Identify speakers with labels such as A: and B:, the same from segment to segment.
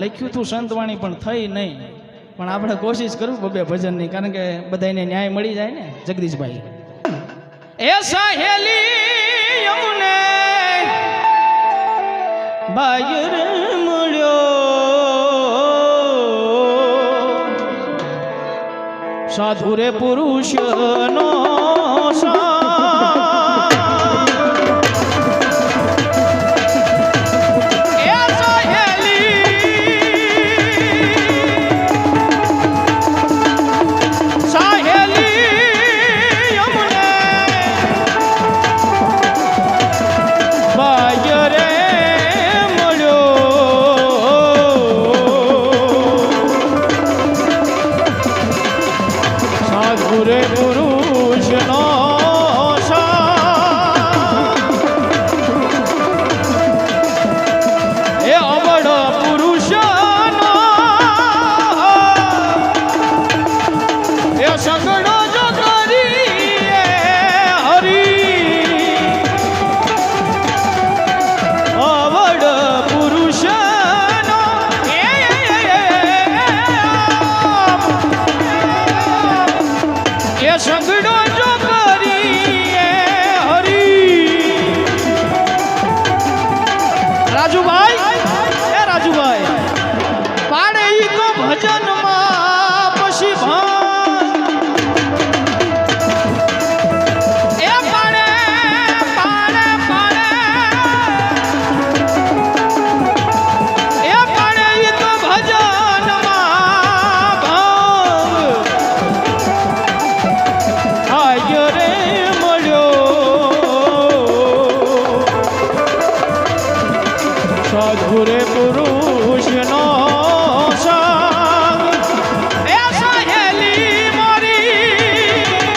A: લખ્યું હતું સંતવાણી પણ થઈ નહીં પણ આપણે કોશિશ કરવું બબે ભજનની, કારણ કે બધાને ન્યાય મળી જાય ને, જગદીશભાઈ એ સાહેલી યમુને બાયર મળ્યો સાધુરે પુરુષનો સાથ. રાજુભાઈ એ સાધુ રે પુરુષનો સંગ એ સહેલી મારી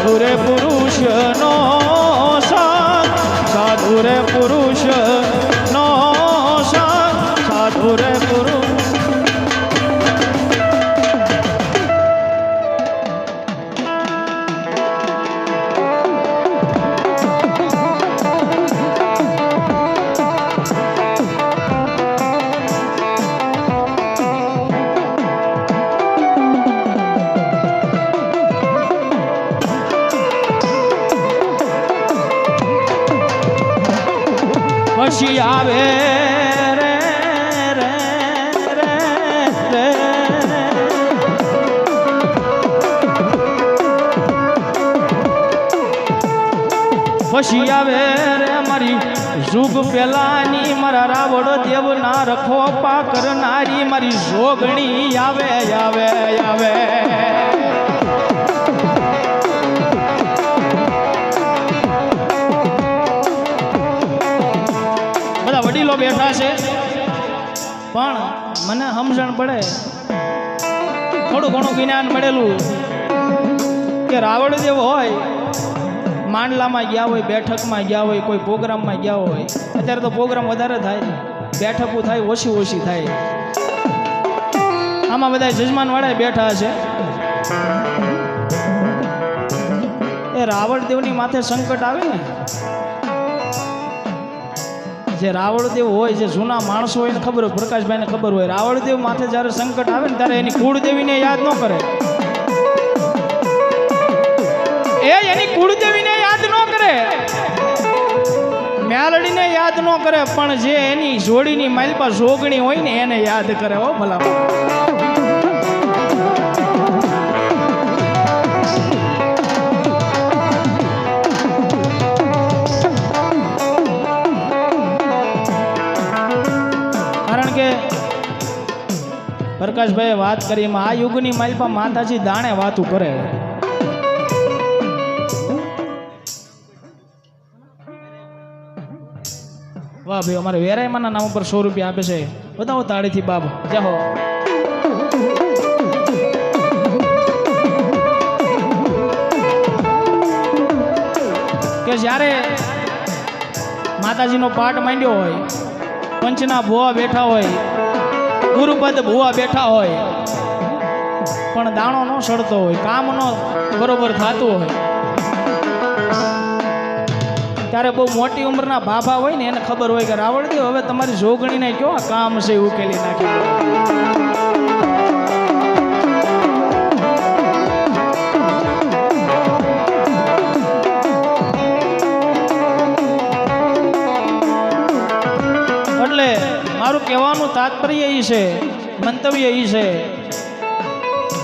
A: સાધુ રે પછી આવે રે રે રે રે. પછી આવે રે મારી જુગ પેલાની, મારા રાવડો દેવ ના રખો પા કરનારી, મારી જોગણી આવે આવે આવે. બેઠા છે. પણ મને સમજણ પડે. થોડું ઘણું જ્ઞાન મળેલું કે રાવણ જેવો હોય, માંડલામાં ગયા હોય, બેઠકમાં ગયા હોય, કોઈ પ્રોગ્રામમાં ગયા હોય, અત્યારે તો પ્રોગ્રામ વધારે થાય, બેઠકો થાય, ઓછી ઓછી થાય. આમાં બધા જજમાનવાળા બેઠા છે. એ રાવણ દેવની માથે સંકટ આવે ને જે રાવળદેવ હોય જે જૂના માણસો હોય ને ખબર હોય, પ્રકાશભાઈને ખબર હોય. રાવળદેવ માથે જ્યારે સંકટ આવે ને ત્યારે એની કુળદેવીને યાદ ન કરે. એ એની કુળદેવીને યાદ ન કરે. મ્યાલડીને યાદ ન કરે, પણ જે એની જોડીની માલપા જોગણી હોય ને એને યાદ કરે, હો ભલા. પ્રકાશભાઈએ વાત કરી એમાં આ યુગની માલપા માતાજી દાણે વાતું કરે. વાહ ભાઈ, અમારે વેરાયમાના નામ ઉપર સો રૂપિયા આપે છે. બતાવો તાળીથી બાબ જાહો કે જ્યારે માતાજીનો પાઠ માંડ્યો હોય, પંચના ભોવા બેઠા હોય ગુરુપદ ભુવા બેઠા હોય, પણ દાણો ન સડતો હોય, કામ ન બરોબર થતું હોય. ત્યારે બહુ મોટી ઉંમરના ભાભા હોય ને, એને ખબર હોય કે રાવણદેવ હવે તમારી જોગણીને કયો કામ છે ઉકેલી નાખી કહેવાનું તાત્પર્ય એ છે, મંતવ્ય એ છે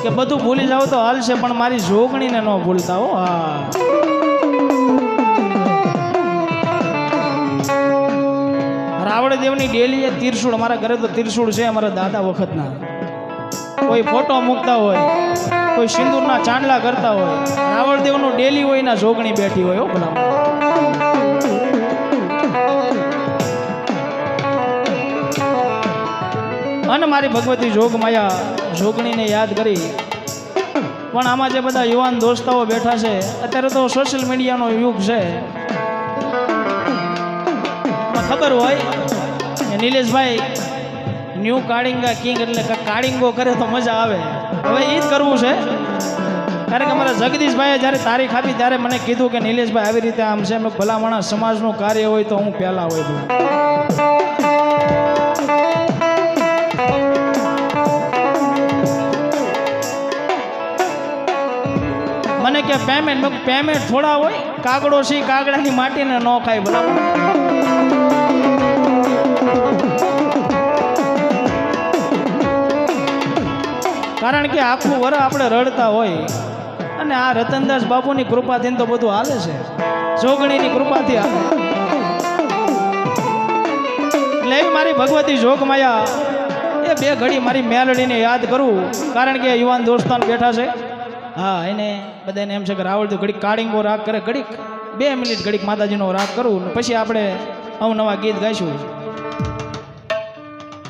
A: કે બધું ભૂલી જાઓ તો હાલશે, પણ મારી જોગણીને ન ભૂલતા હો. હા. રાવણદેવની ડેલી એ તીરસુળ અમારા ઘરે તો તીરસુળ છે અમારા દાદા વખતના. કોઈ ફોટો મૂકતા હોય, કોઈ સિંદૂરના ચાંદલા કરતા હોય રાવણદેવનું ડેલી હોય ના જોગણી બેઠી હોય હો ભલા અને મારી ભગવતી જોગ માયા જોગણીને યાદ કરી. પણ આમાં જે બધા યુવાન દોસ્તાઓ બેઠા છે, અત્યારે તો સોશિયલ મીડિયાનો યુગ છે. ખબર હોય નિલેશભાઈ ન્યૂ કાળિંગા કિંગ એટલે કાળિંગો કરે તો મજા આવે. હવે એ જ કરવું છે. કારણ કે અમારા જગદીશભાઈએ જ્યારે તારીખ આપી ત્યારે મને કીધું કે નિલેશભાઈ આવી રીતે આમ છે મેં ભલા સમાજનું કાર્ય હોય તો હું પહેલાં હોય. ભલા મને પેમેન્ટ પેમેન્ટ થોડા હોય, કાગડો છે, કાગડાની માટીને ન ખાય બરાબર. કારણ કે આખું વર આપણે રડતા હોય, અને આ રતનદાસ બાપુની કૃપાથી તો બધું હાલે છે. જોગણીની કૃપાથી હાલે. એટલે મારી ભગવતી જોગમાયા એ બે ઘડી મારી મેલડીને યાદ કરું, કારણ કે યુવાન દોસ્તાન બેઠા છે. હા, એને બધાને એમ છે કે રાવળ તો ઘડીક કાળિંગો રાગ કરે, ઘડીક બે મિનિટ ઘડીક માતાજીનો રાગ કરું. પછી આપણે અવનવા ગીત ગાઈશું.